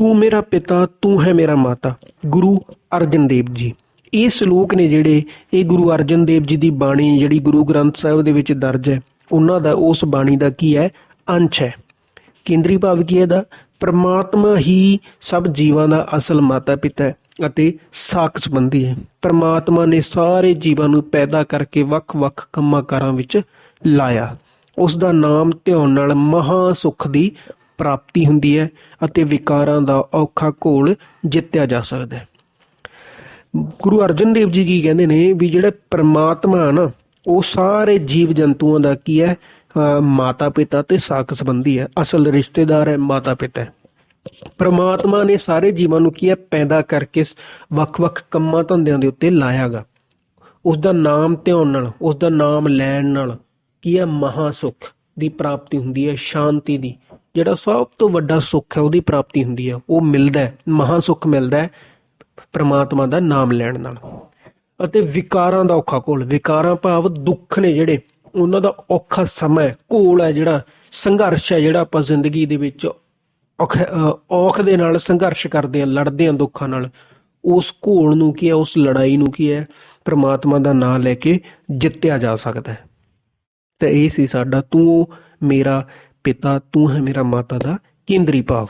ਤੂੰ ਮੇਰਾ ਪਿਤਾ, ਤੂੰ ਹੈ ਮੇਰਾ ਮਾਤਾ। ਗੁਰੂ ਅਰਜਨ ਦੇਵ ਜੀ। ਇਹ ਸ਼ਲੋਕ ਨੇ ਜਿਹੜੇ ਇਹ ਗੁਰੂ ਅਰਜਨ ਦੇਵ ਜੀ ਦੀ ਬਾਣੀ, ਜਿਹੜੀ ਗੁਰੂ ਗ੍ਰੰਥ ਸਾਹਿਬ ਦੇ ਵਿੱਚ ਦਰਜ ਹੈ, ਉਹਨਾਂ ਦਾ ਉਸ ਬਾਣੀ ਦਾ ਕੀ ਹੈ? ਅੰਸ਼ ਹੈ। ਕੇਂਦਰੀ ਭਾਵ ਕੀ ਹੈ ਦਾ ਪ੍ਰਮਾਤਮਾ ਹੀ ਸਭ ਜੀਵਾਂ ਦਾ ਅਸਲ ਮਾਤਾ ਪਿਤਾ ਹੈ ਅਤੇ ਸਾਕ ਸੰਬੰਧੀ ਹੈ। ਪਰਮਾਤਮਾ ਨੇ ਸਾਰੇ ਜੀਵਾਂ ਨੂੰ ਪੈਦਾ ਕਰਕੇ ਵੱਖ-ਵੱਖ ਕੰਮਾਂ-ਕਾਰਾਂ ਵਿੱਚ ਲਾਇਆ। ਉਸ ਦਾ ਨਾਮ ਧਿਆਉਣ ਨਾਲ ਮਹਾ ਸੁਖ ਦੀ ਪ੍ਰਾਪਤੀ ਹੁੰਦੀ ਹੈ ਅਤੇ ਵਿਕਾਰਾਂ ਦਾ ਔਖਾ ਘੋਲ ਜਿੱਤਿਆ ਜਾ ਸਕਦਾ ਹੈ। ਗੁਰੂ ਅਰਜਨ ਦੇਵ ਜੀ ਕੀ ਕਹਿੰਦੇ ਨੇ ਵੀ ਜਿਹੜੇ ਪ੍ਰਮਾਤਮਾ ਹੈ ਨਾ, ਉਹ ਸਾਰੇ ਜੀਵ ਜੰਤੂਆਂ ਦਾ ਕੀ ਹੈ ਮਾਤਾ ਪਿਤਾ ਤੇ ਸਾਕ ਸੰਬੰਧੀ ਹੈ, ਅਸਲ ਰਿਸ਼ਤੇਦਾਰ ਹੈ ਮਾਤਾ ਪਿਤਾ ਹੈ। ਪ੍ਰਮਾਤਮਾ ਨੇ ਸਾਰੇ ਜੀਵਾਂ ਨੂੰ ਕੀ ਹੈ, ਪੈਦਾ ਕਰਕੇ ਵੱਖ-ਵੱਖ ਕੰਮਾਂ ਧੰਦਿਆਂ ਦੇ ਉੱਤੇ ਲਾਇਆਗਾ। ਉਸ ਦਾ ਨਾਮ ਧਿਆਨ ਨਾਲ ਉਸ ਦਾ ਨਾਮ ਲੈਣ ਨਾਲ ਕੀ ਹੈ ਮਹਾ ਸੁਖ ਦੀ ਪ੍ਰਾਪਤੀ ਹੁੰਦੀ ਹੈ, ਸ਼ਾਂਤੀ ਦੀ ਜਿਹੜਾ ਸਭ ਤੋਂ ਵੱਡਾ ਸੁੱਖ ਹੈ ਉਹਦੀ ਪ੍ਰਾਪਤੀ ਹੁੰਦੀ ਹੈ। ਉਹ ਮਿਲਦਾ ਹੈ ਮਹਾ ਸੁੱਖ ਮਿਲਦਾ ਹੈ ਪ੍ਰਮਾਤਮਾ ਦਾ ਨਾਮ ਲੈਣ ਨਾਲ। ਅਤੇ ਵਿਕਾਰਾਂ ਦਾ ਔਖਾ ਘੋਲ ਵਿਕਾਰਾਂ ਭਾਵ ਦੁੱਖ ਨੇ ਜਿਹੜੇ ਉਹਨਾਂ ਦਾ ਔਖਾ ਸਮਾਂ ਹੈ, ਘੋਲ ਹੈ ਜਿਹੜਾ ਸੰਘਰਸ਼ ਹੈ ਜਿਹੜਾ ਆਪਾਂ ਜ਼ਿੰਦਗੀ ਦੇ ਵਿੱਚ ਔਖ ਅ, ਔਖ ਦੇ ਨਾਲ ਸੰਘਰਸ਼ ਕਰਦੇ ਆ ਲੜਦੇ ਆ ਦੁੱਖਾਂ ਨਾਲ। ਉਸ ਘੋਲ ਨੂੰ ਕੀ ਹੈ ਉਸ ਲੜਾਈ ਨੂੰ ਕੀ ਹੈ ਪ੍ਰਮਾਤਮਾ ਦਾ ਨਾਮ ਲੈ ਕੇ ਜਿੱਤਿਆ ਜਾ ਸਕਦਾ ਹੈ। ਤੇ ਇਹ ਸੀ ਸਾਡਾ ਤੂੰ ਮੇਰਾ ਪਿਤਾ ਤੂੰ ਹੈ ਮੇਰਾ ਮਾਤਾ ਦਾ ਕੇਂਦਰੀ ਭਾਵ।